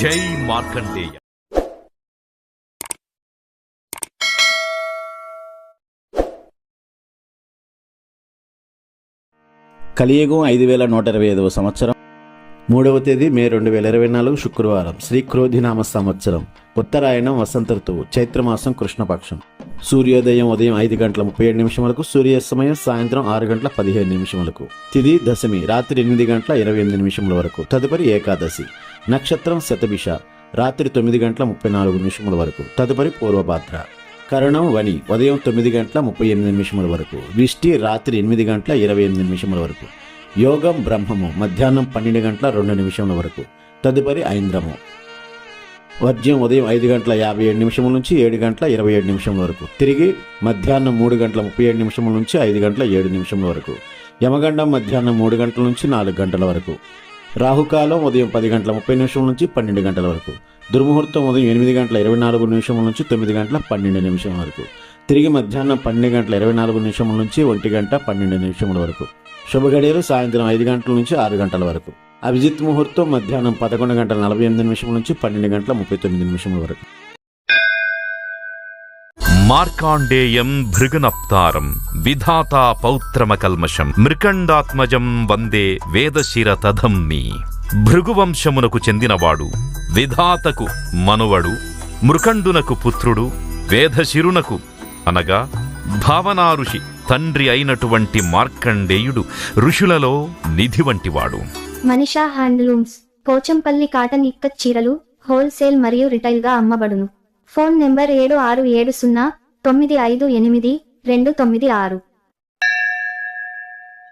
జై మార్కండేయ. కలియుగం ఐదు వేల నూట ఇరవై ఐదవ సంవత్సరం. మూడవ తేదీ మే రెండు వేల ఇరవై నాలుగు శుక్రవారం శ్రీ క్రోధినామ సంవత్సరం ఉత్తరాయణం వసంత ఋతువు చైత్రమాసం కృష్ణపక్షం. సూర్యోదయం ఉదయం ఐదు గంటల ముప్పై ఏడు నిమిషములకు సూర్యాస్తమయం సాయంత్రం ఆరు గంటల పదిహేను నిమిషములకు తిది దశమి రాత్రి ఎనిమిది గంటల ఇరవై ఎనిమిది నిమిషముల వరకు తదుపరి ఏకాదశి. నక్షత్రం శతభిష రాత్రి తొమ్మిది గంటల ముప్పై నాలుగు నిమిషముల వరకు. తదుపరి పూర్వభాద్ర. కరణం వని ఉదయం తొమ్మిది గంటల ముప్పై ఎనిమిది నిమిషముల వరకు. విష్టి రాత్రి ఎనిమిది గంటల ఇరవై ఎనిమిది నిమిషముల వరకు. యోగం బ్రహ్మము మధ్యాహ్నం పన్నెండు గంటల రెండు నిమిషముల వరకు. తదుపరి ఐంద్రము. వర్జ్యం ఉదయం ఐదు గంటల యాభై ఏడు నిమిషముల నుంచి ఏడు గంటల ఇరవై ఏడు నిమిషముల వరకు. తిరిగి మధ్యాహ్నం మూడు గంటల ముప్పై ఏడు నిమిషముల నుంచి ఐదు గంటల ఏడు నిమిషముల వరకు. యమగండం మధ్యాహ్నం మూడు గంటల నుంచి నాలుగు గంటల వరకు. రాహుకాలం ఉదయం పది గంటల ముప్పై నిమిషం నుంచి పన్నెండు గంటల వరకు. దుర్ముహూర్తం ఉదయం ఎనిమిది గంటల ఇరవై నాలుగు నిమిషం నుంచి తొమ్మిది గంటల పన్నెండు నిమిషం వరకు. తిరిగి మధ్యాహ్నం పన్నెండు గంటల ఇరవై నాలుగు నిమిషముల నుంచి ఒంటి గంట పన్నెండు నిమిషముల వరకు. శుభగడియలు సాయంత్రం ఐదు గంటల నుంచి ఆరు గంటల వరకు. అభిజిత్ ముహూర్తం మధ్యాహ్నం పదకొండు గంటల నలభై ఎనిమిది నిమిషం నుంచి పన్నెండు గంటల ముప్పై తొమ్మిది నిమిషముల వరకు. మార్కాండేయం భృగునప్తారం విధాతా పౌత్రమకల్మషం మృకండాత్మజం వందే వేదశిర తధమ్మి భృగువంశమునకు చెందినవాడు విధాతకు మనువడు మృకండునకు పుత్రుడు వేదశిరునకు అనగా భావనారుషి తండ్రి అయినటువంటి మార్కండేయుడు ఋషులలో నిధి వంటివాడు. మనిషా హ్యాండ్లూమ్స్ పోచంపల్లి కాటన్ ఇక్కత్ చీరలు హోల్సేల్ మరియు రిటైల్గా అమ్మబడును. ఫోన్ నెంబర్ ఏడు ఆరు ఏడు సున్నా తొమ్మిది ఐదు ఎనిమిది రెండు తొమ్మిది ఆరు